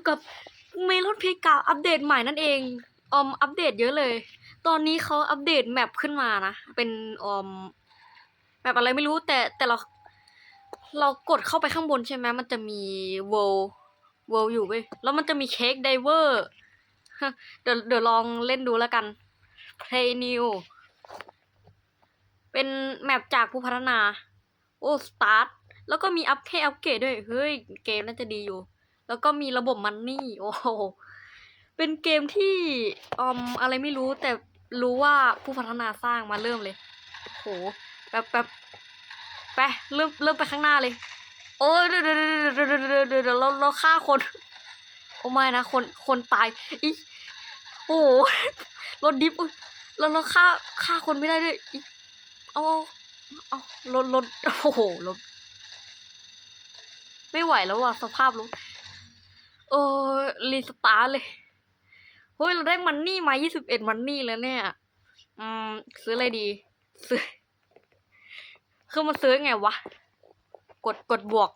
อยู่กับเมลอนเพกาอัปเดตใหม่นั่นเองออมอัปเดตเยอะเลย ตอนนี้เขาอัปเดตแมปขึ้นมานะ เป็นออมแมปอะไรไม่รู้แต่แต่เรา เรากดเข้าไปข้างบนใช่ไหมมันจะมีเวลเวลอยู่เว้ยแล้วมันจะมีเค้กไดเวอร์เดี๋ยวเดี๋ยวลองเล่นดูแล้วกัน Play New เป็นแมปจากผู้พัฒนา โอ้ สตาร์ท แล้วก็มีอัพแค่อัพเกรดด้วย เฮ้ย เกมน่าจะดีอยู่ แล้วก็มีระบบมันนี่ โอ้โห เป็นเกมที่อมอะไรไม่รู้แต่รู้ว่าผู้พัฒนาสร้างมาเริ่มเลย โหแบบแบบไปเริ่มเริ่มไปข้างหน้าเลย โอ้ยเดี๋ยวเดี๋ยวเดี๋ยวเดี๋ยวเดี๋ยวเดี๋ยวเดี๋ยวเราเราฆ่าคน โอ้ไม่นะคนคนตายอีโอ้โหรถดิฟอุยเราเราฆ่าฆ่าคนไม่ได้ด้วยอีเอาเอารถรถโอ้โหรถไม่ไหวแล้วว่ะสภาพรถ โอ้รีสตาร์เลยเฮ้ยเราได้มันนี่มายี่สิบเอ็ดมันนี่แล้วเนี่ย อืม ซื้ออะไรดี ซื้อ คือมาซื้อไงวะ กดกดบวก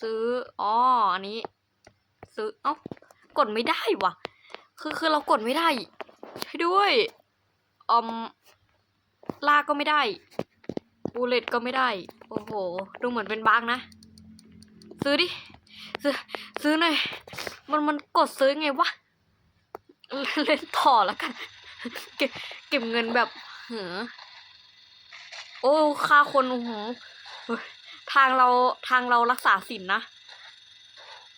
ซื้อ อ๋อ อันนี้ ซื้อ เอ้า กดไม่ได้วะคือคือเรากดไม่ได้ ใช่ด้วยอมลากก็ไม่ได้บูเลตก็ไม่ได้ โอ้โห ดูเหมือนเป็นบั๊กนะ ซื้อดิ ซื้อซื้อหน่อย มันมันกดซื้อไงวะ เล่นต่อแล้วกัน เก็บเก็บเงินแบบเหอโอ้ค่าคนโอ้โหทางเราทางเรารักษาสินนะ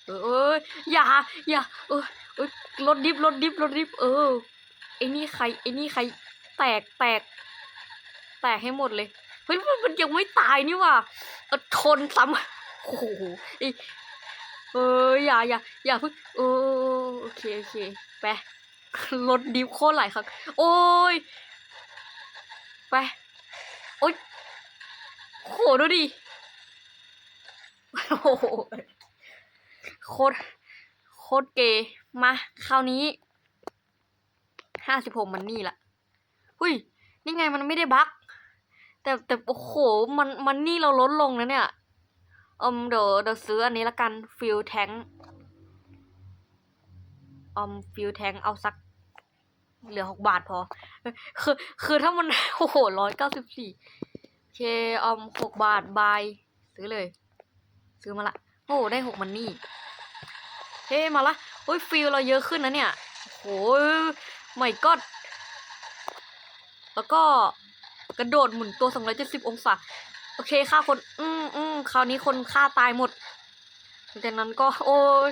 เอออย่าอย่าเออเอยรถดิฟรถดิฟรถดิฟเออไอ้นี่ใครไอ้นี่ใคร แตกแตก แตกให้หมดเลยเฮ้ยมันมันยังไม่ตายนี่ว่ะเออชนซ้ำโอ้โหไอ้ เอออย่าอย่าอย่าพิ่งเออโอเคโอเคไปรถดิฟโคตรหลครั้งโอ้ยไปโอ้ยโหดูดิโอ้โหโคตรโคตรเกย์มาคราวนี้ห้าสิบหกมันนี่ละหุยนี่ไงมันไม่ได้บั๊กแต่แต่โอ้โหมันมันนี่เราลดลงนะเนี่ย อมเดี๋ยวเดี๋ยวซื้ออันนี้ละกันฟิลแทงอมฟิลแทงเอาสัก เหลือหกบาทพอ คือคือถ้ามัน โอ้โหร้อยเก้าสิบสี่เคอมหกบาทบาย ซื้อเลย ซื้อมาละ โอ้ได้หกมันนี่เฮ้มาละโอ้ยฟิลเราเยอะขึ้นนะเนี่ยโอ้ยไม่ก็แล้วก็กระโดดหมุนตัวสองร้อยเจ็ดสิบองศา โอเคฆ่าคน อืมอืมคราวนี้คนฆ่าตายหมดจากนั้นก็ โอ้ย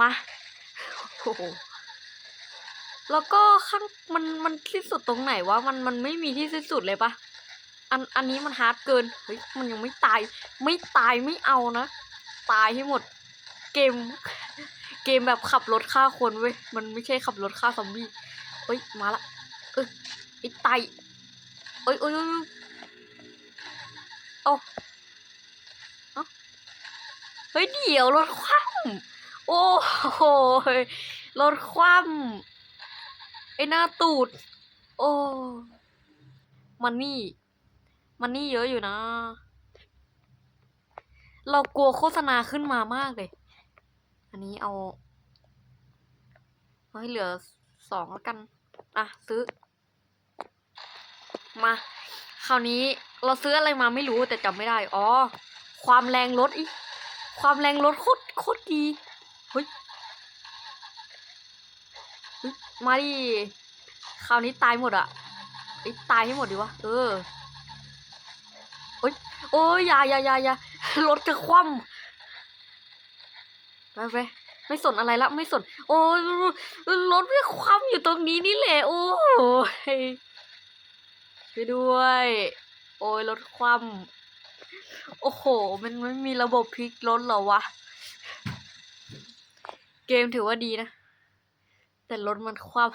มาโอ้โหแล้วก็ข้างมันมันที่สุดตรงไหนวะมันมันไม่มีที่สิ้นสุดเลยปะอันอันนี้มันฮาร์ดเกินเฮ้ยมันยังไม่ตาย ไม่ตายไม่เอานะ ตายให้หมด เกม เกมแบบขับรถฆ่าคนเว้ยมันไม่ใช่ขับรถฆ่าซอมบี้เอ้ยมาละเอ้ยไอ้ตเอ้ย อ้ยเอ้ยเอาเอาเฮ้ย เดี๋ยวรถคว่ำโอ้โหรถคว่ำไอ้หน้าตูด โอ้มันนี่ มันนี่เยอะอยู่นะ เรากลัวโฆษณาขึ้นมามากเลย อันนี้เอาเอาให้เหลือสองแล้วกัน อะ ซื้อ มาคราวนี้เราซื้ออะไรมาไม่รู้แต่จำไม่ได้อ๋อความแรงรถอีความแรงรถโคตรโคตรดีเฮ้ยมาดิคราวนี้ตายหมดอะไอ้ตายให้หมดดิวะเออโอ้ยโอ้ยอย่าอย่าอย่าอย่ารถจะคว่ำไปไปไม่สนอะไรละไม่สน โอ้ยรถไม่คว่ำอยู่ตรงนี้นี่แหละโอ้ย ช่วยด้วย โอ้ยรถคว่ำโอ้โห มันไม่มีระบบพลิกรถเหรอวะ เกมถือว่าดีนะ แต่รถมันคว่ำ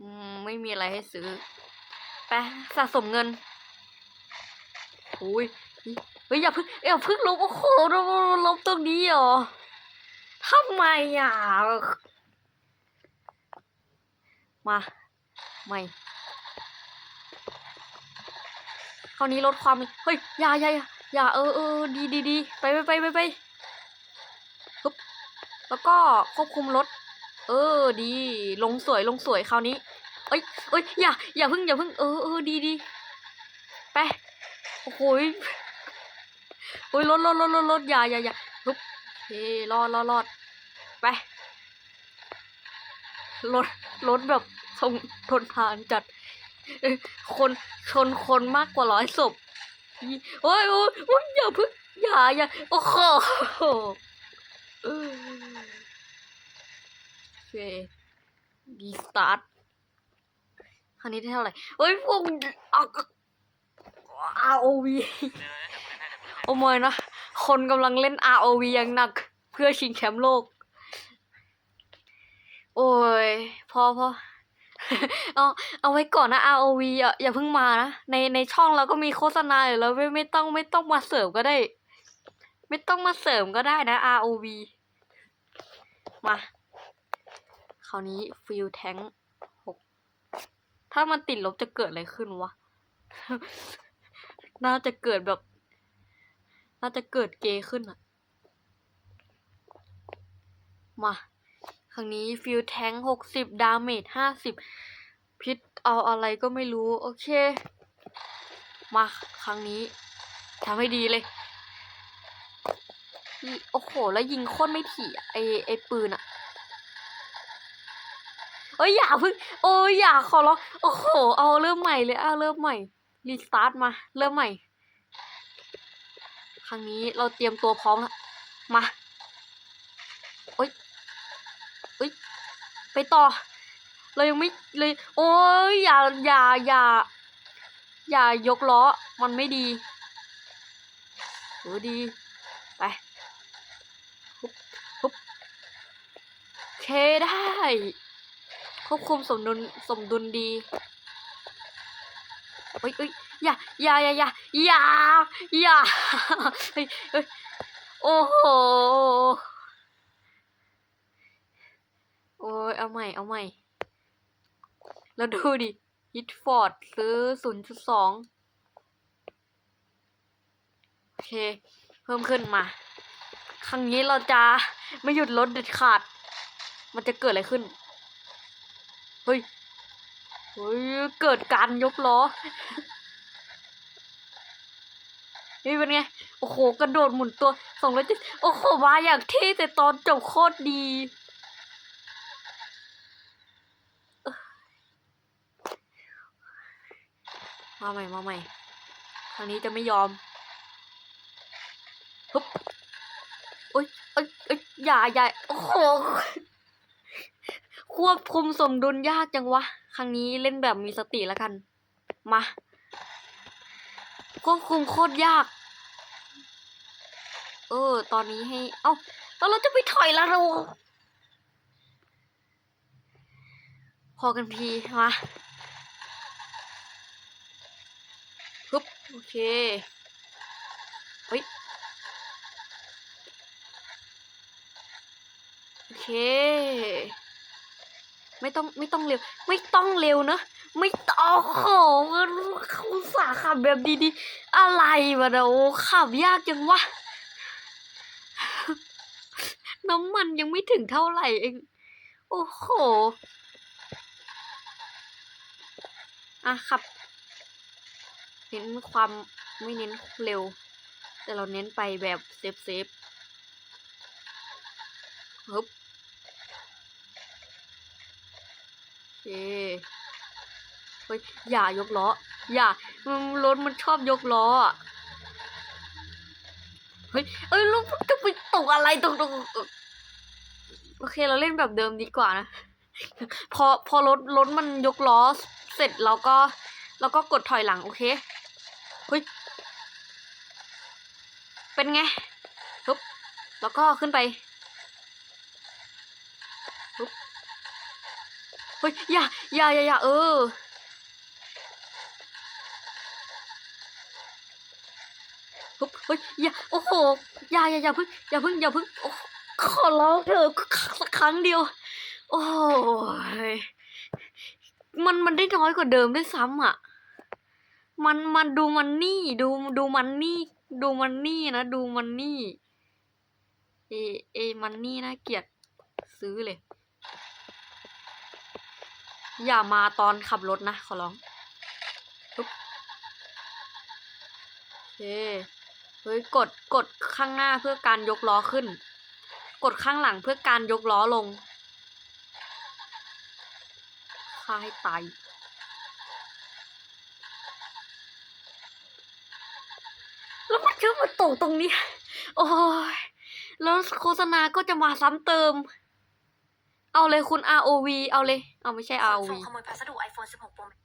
อืมไม่มีอะไรให้ซื้อ ไป สะสมเงินโอ้ยเฮ้ยอย่าเพึ่งอย่าเพึ่งลบโอ้โหลบลบตรงนี้เหรอทำไมอะ มา ไม่คราวนี้ลดความเฮ้ยอย่าอย่าอย่าเออเออดีดีดีไปไปไปไปไปปึ๊บแล้วก็ควบคุมรถ เออ ดี ลงสวยลงสวยคราวนี้ เอ้ยเอ้ยอย่าอย่าเพึ่งอย่าเพึ่งเออเออดีดีไปโอ้โหยโอ้ยรถรถรถรถรถอย่าอย่าอย่าปึ๊บเฮ้รอดรอดรอดไปรถรถแบบ ทรงทนทานจัด คนชนคนมากกว่าร้อยศพโอ้ยโอ้ยอย่าเพึ่งอย่าอย่าโอ้โหเออโอเคดีสตาร์ทคราวนี้ได้เท่าไหร่เฮ้ยพวกเอา ROV โอ้ยนะ คนกำลังเล่น ROV อย่างหนัก เพื่อชิงแชมป์โลก โอ้ย พอพอ เอาเอาไว้ก่อนนะ ROV อะอย่าเพิ่งมานะ ในในช่องเราก็มีโฆษณาอยู่แล้วไม่ไม่ต้องไม่ต้องมาเสริมก็ได้ ไม่ต้องมาเสริมก็ได้นะ ROV มาคราวนี้ฟิลแทงหกถ้ามันติดลบจะเกิดอะไรขึ้นวะ น่าจะเกิดแบบ น่าจะเกิดเกย์ขึ้นอะมา รั้งนี้ฟิลแทงหกสิบดาเมจห้าสิบพิษเอาอะไรก็ไม่รู้ โอเค มาครั้งนี้ทำให้ดีเลย โอ้โห แล้วยิงโคตรไม่ถี่ไอไอปืนอะเอ้ยอย่าเพึ่งโอ้ยอย่าขอร้องโอ้โห เอาเริ่มใหม่เลยเอาเริ่มใหม่ รีสตาร์ทมา เริ่มใหม่ ครั้งนี้เราเตรียมตัวพร้อมแล้วมา ไปต่อ เรายังไม่เลย โอ้ยอย่าอย่าอย่าอย่ายกล้อ มันไม่ดีโอ้ดี ไปฮึบฮึบเคได้ ควบคุมสมดุลสมดุลดีเอ้ยเอ้ยอย่าอย่าอย่าอย่าอย่าอย่าเฮ้ยเฮ้ยโอ้โห โอ้ยเอาใหม่ เอาใหม่ แล้วดูดิฮิตฟอร์ดซื้อ0.2โอเค เพิ่มขึ้นมา ครั้งนี้เราจะไม่หยุดรถเด็ดขาด มันจะเกิดอะไรขึ้น เฮ้ย เฮ้ย เกิดการยกล้อนี่เป็นไง โอ้โห กระโดดหมุนตัวสองร้อยเจ็ดโอ้โห มาอย่างเท่แต่ตอนจบโคตรดี มาใหม่มาใหม่ครั้งนี้จะไม่ยอมฮึบโอ๊ยเอ้ยเอ้ยอย่าอย่าโอ้โหควบคุมสมดุลยากจังวะ ครั้งนี้เล่นแบบมีสติแล้วกัน มา ควบคุมโคตรยาก เออ ตอนนี้ให้ เอ้าแล้วเราจะไปถอยแล้วเราพอกันที มา ฮึบโอเคเฮ้ยโอเค ไม่ต้องไม่ต้องเร็ว ไม่ต้องเร็วนะ ไม่ต้องโอ้โหเขาสาขับแบบดีๆ อะไรวะเดี๋ยวขับยากจังวะ น้ำมันยังไม่ถึงเท่าไหร่เอง โอ้โห อะขับ เน้นความไม่เน้นเร็ว แต่เราเน้นไปแบบเซฟเซฟฮึบโอเคเฮ้ยอย่ายกล้อ อย่า มันรถมันชอบยกล้ออะเฮ้ย เอ้ยลูกจะไปตกอะไรตกตกตกโอเคเราเล่นแบบเดิมดีกว่านะ พอพอรถรถมันยกล้อเสร็จเราก็เราก็กดถอยหลัง โอเค เฮ้ย เป็นไงฮึบแล้วก็ขึ้นไปฮึบเฮ้ย อย่า อย่า อย่าอย่าเออฮึบเฮ้ย อย่า โอ้โห อย่า อย่า อย่าพึ่ง อย่าพึ่ง อย่าพึ่ง โอ้ขอร้องเถอะสักครั้งเดียว โอ้ยมันมันได้น้อยกว่าเดิมด้วยซ้ำอะ มันมันดูมันนี่ดูดูมันนี่ ดูมันนี่นะ ดูมันนี่ เอเอมันนี่นะเกียดซื้อเลย อย่ามาตอนขับรถนะ ขอร้องปึ๊บโอเคเฮ้ยกดกดข้างหน้าเพื่อการยกล้อขึ้น กดข้างหลังเพื่อการยกล้อลงฆ่าให้ตาย แล้วมันก็มาตกตรงนี้ โอ้ยแล้วโฆษณาก็จะมาซ้ำเติม เอาเลยคุณ ROV เอาเลย เอาไม่ใช่ส่ ROV งขโมยพัสดุ iPhone 16 Pro Max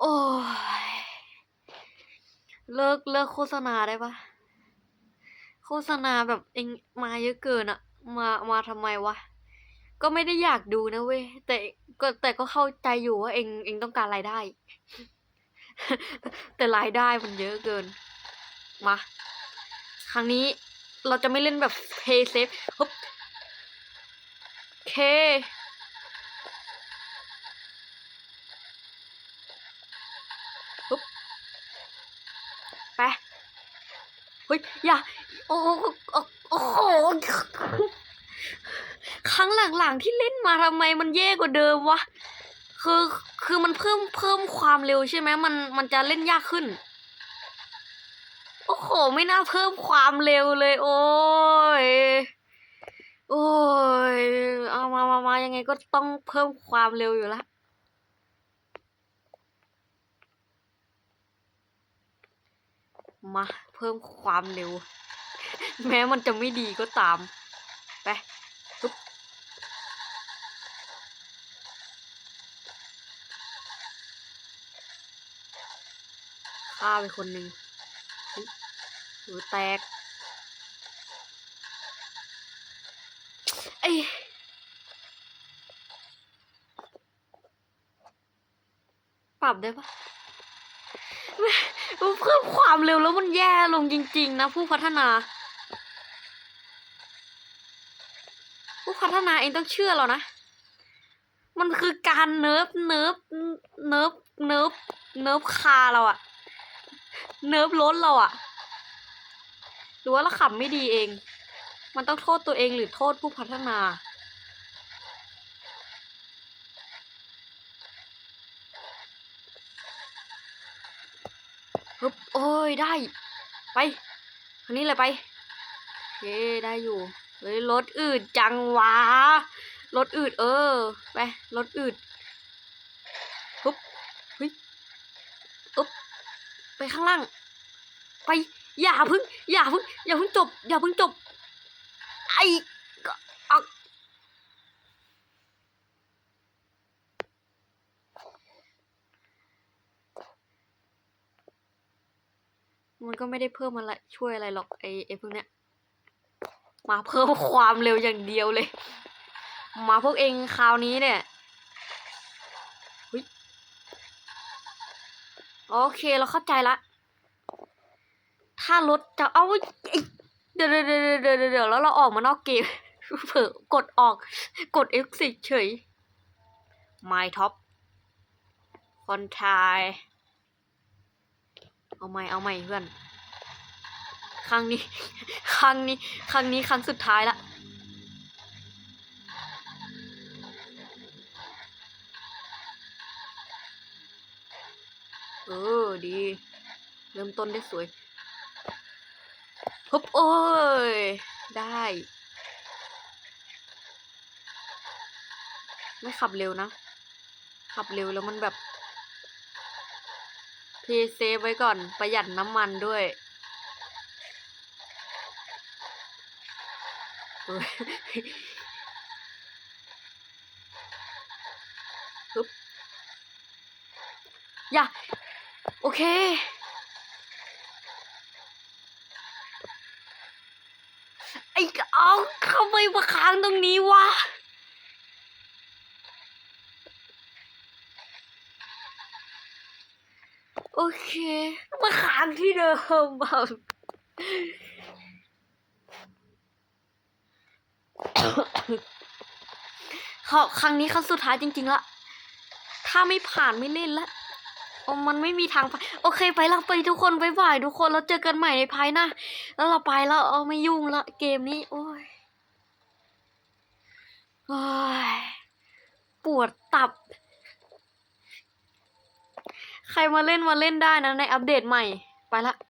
โอ้ย เลิกเลิกโฆษณาได้ปะโฆษณาแบบเองมาเยอะเกินอะมามาทำไมวะ ก็ไม่ได้อยากดูนะเว้ยแต่ก็แต่ก็เข้าใจอยู่ว่าเองเองต้องการรายได้ แต่รายได้มันเยอะเกิน มา ครั้งนี้เราจะไม่เล่นแบบ pay safe ฮึบเคฮึบไปเฮ้ย อย่าโอ้โอ้โอ้โหครั้งหลังๆที่เล่นมาทำไมมันแย่กว่าเดิมวะ คือคือมันเพิ่มเพิ่มความเร็วใช่ไหมมันมันจะเล่นยากขึ้น โอ้โห ไม่น่าเพิ่มความเร็วเลย โอ้ยโอ้ยเอามามามายังไงก็ต้องเพิ่มความเร็วอยู่ละมาเพิ่มความเร็ว แม้มันจะไม่ดีก็ตาม ไป ฆ่าไปคนหนึ่งเฮ้ยหูแตก ไอ้ยปรับได้ปะมันเพิ่มความเร็วแล้วมันแย่ลงจริง ๆ นะ ผู้พัฒนา ผู้พัฒนาเองต้องเชื่อเรานะ มันคือการเนิร์ฟเนิร์ฟเนิร์ฟเนิร์ฟเนิร์ฟคาเราอะ เนิร์ฟรถเราอะหรือว่าเราขับไม่ดีเอง มันต้องโทษตัวเองหรือโทษผู้พัฒนาฮึบโอ้ยได้ ไปคันนี้เลยไปโอเคได้อยู่เฮ้ยรถอืดจังวะรถอืดเออ ไปรถอืดฮึบเฮ้ยอึ๊บ ไปข้างล่าง ไป อย่าพึ่ง อย่าพึ่ง อย่าพึ่งจบ อย่าพึ่งจบ ไอ้ก็อักมันก็ไม่ได้เพิ่มอะไรช่วยอะไรหรอกไอ้ไอ้พวกเนี้ย มาเพิ่มความเร็วอย่างเดียวเลย มาพวกเองคราวนี้เนี่ยเฮ้ย โอเคเราเข้าใจละ ถ้ารถจะเอาเดี๋ยวเดี๋ยวเดี๋ยวเดี๋ยวเดี๋ยวแล้วเราออกมานอกเกมเผลอกดออก กด exit เฉย my top คอนทาย เอาใหม่เอาใหม่เพื่อน ครั้งนี้ ครั้งนี้ ครั้งนี้ครั้งสุดท้ายละ ออ ดี เริ่มต้นได้สวยฮึบโอ้ย ได้ ไม่ขับเร็วนะ ขับเร็วแล้วมันแบบเพเซฟไว้ก่อนประหยัดน้ำมันด้วยเอ้ยฮึบอย่า โอเค ไอ้เอาทำไมมาค้างตรงนี้วะ โอเค มาค้างที่เดิมแบบขอครั้งนี้ครั้งสุดท้ายจริงๆละ ถ้าไม่ผ่านไม่เล่นละ โอ้มันไม่มีทางไปโอเคไปละไปทุกคนบ๊ายบายทุกคนแล้วเจอกันใหม่ในภายหน้าแล้วเราไปแล้วเอาไม่ยุ่งละเกมนี้ โอ้ยโอ้ยปวดตับ ใครมาเล่นมาเล่นได้นะในอัปเดตใหม่ ไปละ